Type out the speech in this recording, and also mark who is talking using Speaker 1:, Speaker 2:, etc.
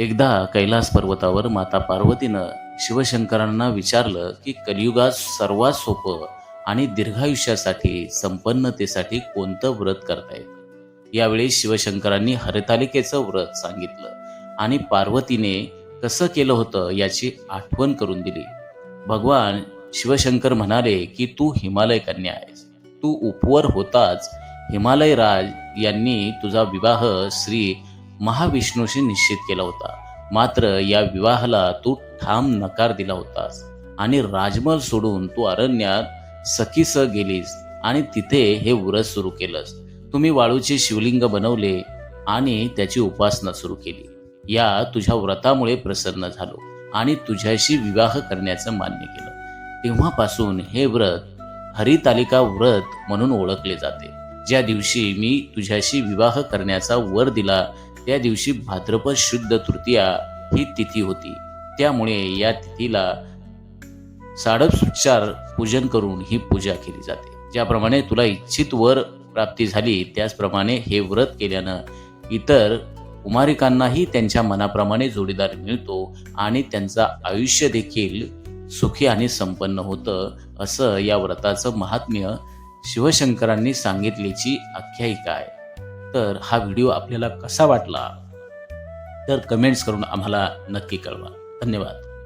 Speaker 1: एकदा कैलास पर्वतावर माता पार्वतीनं शिवशंकरांना विचारलं की कलियुगात सर्वात सोपं आणि दीर्घायुष्यासाठी संपन्नतेसाठी कोणतं व्रत करता येतं? यावेळी शिवशंकरांनी हरतालिकेचं व्रत सांगितलं आणि पार्वतीने कसं केलं होतं याची आठवण करून दिली. भगवान शिवशंकर म्हणाले की तू हिमालय कन्या आहेस. तू उपवर होताच हिमालय राज यांनी तुझा विवाह श्री महाविष्णूशी निश्चित केला होता. मात्र या विवाहाला तू ठाम नकार दिला होतास आणि राजमल सोडून तू अरण्यात सखीस गेलीस आणि तिथे हे व्रत सुरू केलंस. तुम्ही वाळूचे शिवलिंग बनवले आणि त्याची उपासना सुरू केली. या तुझ्या व्रतामुळे प्रसन्न झालो आणि तुझ्याशी विवाह करण्याचं मान्य केलं. तेव्हापासून हे व्रत हरितालिका व्रत म्हणून ओळखले जाते. ज्या दिवशी मी तुझ्याशी विवाह करण्याचा वर दिला त्या दिवशी भाद्रपद शुद्ध तृतीया ही तिथी होती. त्यामुळे या तिथीला साडपचार पूजन करून ही पूजा केली जाते. ज्याप्रमाणे तुला इच्छित वर प्राप्ती झाली त्याचप्रमाणे हे व्रत केल्यानं इतर कुमारिकांनाही त्यांच्या मनाप्रमाणे जोडीदार मिळतो आणि त्यांचं आयुष्य देखील सुखी आणि संपन्न होतं असं या व्रताचं महात्म्य शिवशंकरांनी सांगितल्याची आख्यायिका आहे. तर हा व्हिडिओ आपल्याला कसा वाटला? तर कमेंट्स करून आम्हाला नक्की कळवा. धन्यवाद.